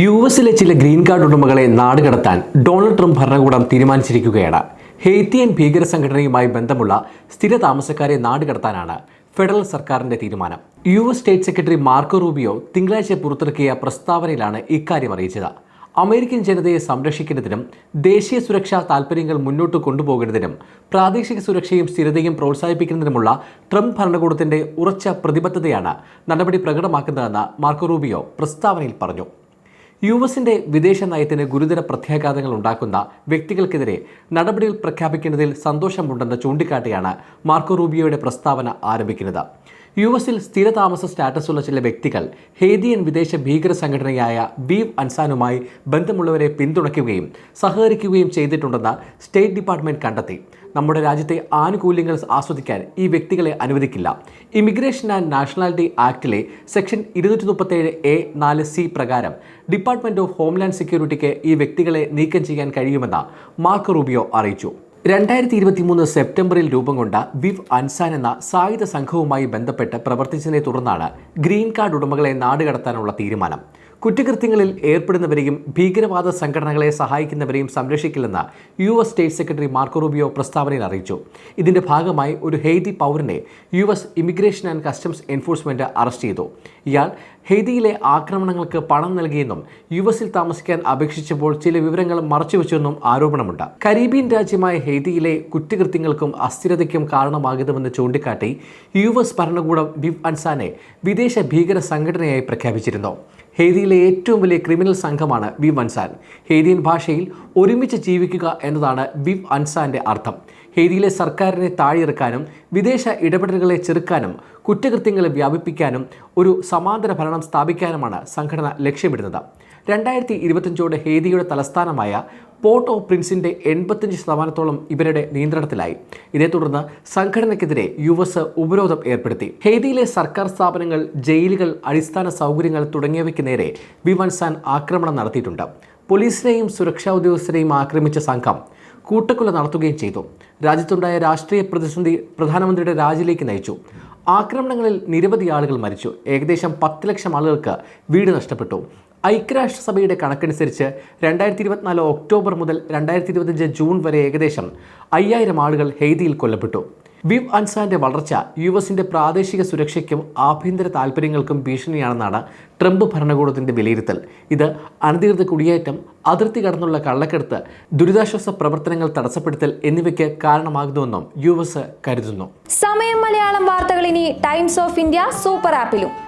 U എസിലെ ചില green card ഉടമകളെ നാടുകടത്താൻ ഡൊണാൾഡ് ട്രംപ് ഭരണകൂടം തീരുമാനിച്ചിരിക്കുകയാണ്. ഹെയ്ത്തിയൻ ഭീകര സംഘടനയുമായി ബന്ധമുള്ള സ്ഥിര താമസക്കാരെ നാടുകടത്താനാണ് ഫെഡറൽ സർക്കാരിന്റെ തീരുമാനം. U S state secretary Marco Rubio തിങ്കളാഴ്ച പുറത്തിറക്കിയ പ്രസ്താവനയിലാണ് ഇക്കാര്യം അറിയിച്ചത്. അമേരിക്കൻ ജനതയെ സംരക്ഷിക്കുന്നതിനും ദേശീയ സുരക്ഷാ താൽപ്പര്യങ്ങൾ മുന്നോട്ട് കൊണ്ടുപോകുന്നതിനും പ്രാദേശിക സുരക്ഷയും സ്ഥിരതയും പ്രോത്സാഹിപ്പിക്കുന്നതിനുമുള്ള ട്രംപ് ഭരണകൂടത്തിന്റെ ഉറച്ച പ്രതിബദ്ധതയാണ് നടപടി പ്രകടമാക്കുന്നതെന്ന് മാർക്കോ റൂബിയോ പ്രസ്താവനയിൽ പറഞ്ഞു. യു എസിന്റെ വിദേശ നയത്തിന് ഗുരുതര പ്രത്യാഘാതങ്ങൾ ഉണ്ടാക്കുന്ന വ്യക്തികൾക്കെതിരെ നടപടികൾ പ്രഖ്യാപിക്കുന്നതിൽ സന്തോഷമുണ്ടെന്ന് ചൂണ്ടിക്കാട്ടിയാണ് മാർക്കോ റൂബിയോയുടെ പ്രസ്താവന ആരംഭിക്കുന്നത്. യു എസിൽ സ്ഥിരതാമസ സ്റ്റാറ്റസുള്ള ചില വ്യക്തികൾ ഹേദിയൻ വിദേശ ഭീകര സംഘടനയായ വീവ് അൻസാനുമായി ബന്ധമുള്ളവരെ പിന്തുണയ്ക്കുകയും സഹകരിക്കുകയും ചെയ്തിട്ടുണ്ടെന്ന് സ്റ്റേറ്റ് ഡിപ്പാർട്ട്മെന്റ് കണ്ടെത്തി. നമ്മുടെ രാജ്യത്തെ ആനുകൂല്യങ്ങൾ ആസ്വദിക്കാൻ ഈ വ്യക്തികളെ അനുവദിക്കില്ല. ഇമിഗ്രേഷൻ ആൻഡ് നാഷണാലിറ്റി ആക്ടിലെ സെക്ഷൻ ഇരുന്നൂറ്റി മുപ്പത്തേഴ് എ നാല് സി പ്രകാരം ഡിപ്പാർട്ട്മെന്റ് ഓഫ് ഹോംലാൻഡ് സെക്യൂരിറ്റിക്ക് ഈ വ്യക്തികളെ നീക്കം ചെയ്യാൻ കഴിയുമെന്ന് മാർക്ക് റൂബിയോ അറിയിച്ചു. രണ്ടായിരത്തി ഇരുപത്തി മൂന്ന് സെപ്റ്റംബറിൽ രൂപം കൊണ്ട വിവ് അൻസാൻ എന്ന സായുധ സംഘവുമായി ബന്ധപ്പെട്ട് പ്രവർത്തിച്ചതിനെ തുടർന്നാണ് ഗ്രീൻ കാർഡ് ഉടമകളെ നാടുകടത്താനുള്ള തീരുമാനം. കുറ്റകൃത്യങ്ങളിൽ ഏർപ്പെടുന്നവരെയും ഭീകരവാദ സംഘടനകളെ സഹായിക്കുന്നവരെയും സംരക്ഷിക്കില്ലെന്ന് U S state secretary Marco Rubio പ്രസ്താവനയിൽ അറിയിച്ചു. ഇതിന്റെ ഭാഗമായി ഒരു Haiti പൗരനെ U S immigration and customs enforcement arrest ചെയ്തു. ഇയാൾ ഹെയ്തിയിലെ ആക്രമണങ്ങൾക്ക് പണം നൽകിയെന്നും യു എസിൽ താമസിക്കാൻ അപേക്ഷിച്ചപ്പോൾ ചില വിവരങ്ങൾ മറച്ചുവെച്ചെന്നും ആരോപണമുണ്ട്. കരീബിയൻ രാജ്യമായ ഹെയ്തിയിലെ കുറ്റകൃത്യങ്ങൾക്കും അസ്ഥിരതയ്ക്കും കാരണമാകുന്നുവെന്ന് ചൂണ്ടിക്കാട്ടി യു എസ് ഭരണകൂടം ബിബ് അൻസാനെ വിദേശ ഭീകര സംഘടനയായി പ്രഖ്യാപിച്ചിരുന്നു. ഹെയ്തിയിലെ ഏറ്റവും വലിയ ക്രിമിനൽ സംഘമാണ് വിവ് അൻസാൻ. ഹെയ്തിയൻ ഭാഷയിൽ ഒരുമിച്ച് ജീവിക്കുക എന്നതാണ് വിവ് അൻസാന്റെ അർത്ഥം. ഹെയ്തിയിലെ സർക്കാരിനെ താഴെയിറക്കാനും വിദേശ ഇടപെടലുകളെ ചെറുക്കാനും കുറ്റകൃത്യങ്ങളെ വ്യാപിപ്പിക്കാനും ഒരു സമാന്തര ഭരണം സ്ഥാപിക്കാനുമാണ് സംഘടന ലക്ഷ്യമിടുന്നത്. രണ്ടായിരത്തി ഇരുപത്തഞ്ചോടെ ഹേദിയുടെ തലസ്ഥാനമായ പോർട്ട് ഓഫ് പ്രിൻസിന്റെ എൺപത്തഞ്ച് ശതമാനത്തോളം ഇവരുടെ നിയന്ത്രണത്തിലായി. ഇതേ തുടർന്ന് സംഘടനയ്ക്കെതിരെ യു എസ് ഉപരോധം ഏർപ്പെടുത്തി. ഹെയ്തിയിലെ സർക്കാർ സ്ഥാപനങ്ങൾ ജയിലുകൾ അടിസ്ഥാന സൗകര്യങ്ങൾ തുടങ്ങിയവയ്ക്ക് നേരെ വിവൻസാൻ ആക്രമണം നടത്തിയിട്ടുണ്ട്. പോലീസിനെയും സുരക്ഷാ ഉദ്യോഗസ്ഥരെയും ആക്രമിച്ച സംഘം കൂട്ടക്കൊല നടത്തുകയും ചെയ്തു. രാജ്യത്തുണ്ടായ രാഷ്ട്രീയ പ്രതിസന്ധി പ്രധാനമന്ത്രിയുടെ രാജിയിലേക്ക് നയിച്ചു. ആക്രമണങ്ങളിൽ നിരവധി ആളുകൾ മരിച്ചു. ഏകദേശം പത്ത് ലക്ഷം ആളുകൾക്ക് വീട് നഷ്ടപ്പെട്ടു. ഐക്യരാഷ്ട്രസഭയുടെ കണക്കനുസരിച്ച് രണ്ടായിരത്തി ഇരുപത്തിനാല് ഒക്ടോബർ മുതൽ രണ്ടായിരത്തി ഇരുപത്തഞ്ച് ജൂൺ വരെ ഏകദേശം അയ്യായിരം ആളുകൾ ഹെയ്തിയിൽ കൊല്ലപ്പെട്ടു. വിവ് അൻസാന്റെ വളർച്ച യു എസിന്റെ പ്രാദേശിക സുരക്ഷയ്ക്കും ആഭ്യന്തര താൽപ്പര്യങ്ങൾക്കും ഭീഷണിയാണെന്നാണ് ട്രംപ് ഭരണകൂടത്തിന്റെ വിലയിരുത്തൽ. ഇത് അനധികൃത കുടിയേറ്റം അതിർത്തി കടന്നുള്ള കള്ളക്കെടുത്ത് ദുരിതാശ്വാസ പ്രവർത്തനങ്ങൾ തടസ്സപ്പെടുത്തൽ എന്നിവയ്ക്ക് കാരണമാകുന്നുവെന്നും യു എസ് കരുതുന്നു. സമയം മലയാളം വാർത്തകൾ ഇനി ടൈംസ് ഓഫ് ഇന്ത്യ സൂപ്പർ ആപ്പിലും.